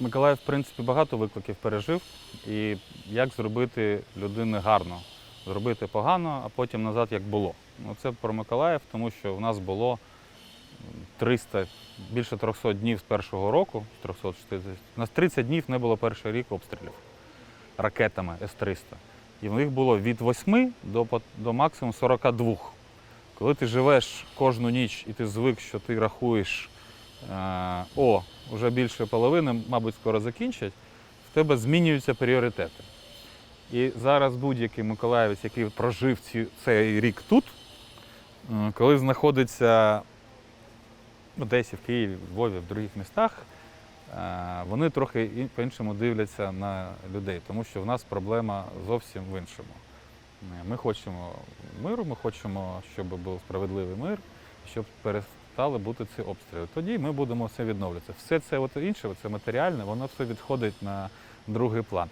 Миколаїв, в принципі, багато викликів пережив. І як зробити людини гарно, зробити погано, а потім назад як було. Ну, це про Миколаїв, тому що в нас було 300, більше 300 днів з першого року, 360. У нас 30 днів не було перший рік обстрілів ракетами С-300. І в них було від 8 до, до максимум 42. Коли ти живеш кожну ніч і ти звик, що ти рахуєш, о, вже більше половини, мабуть, скоро закінчать, в тебе змінюються пріоритети. І зараз будь-який миколаївець, який прожив цей рік тут, е, коли знаходиться Одесі, в Києві, в Львові, в других містах, е, вони трохи по-іншому дивляться на людей, тому що в нас проблема зовсім в іншому. Е, Ми хочемо миру, ми хочемо, щоб був справедливий мир, щоб перестали бути ці обстріли. Тоді ми будемо все відновлюватися. Все це от інше, це матеріальне, воно все відходить на другий план.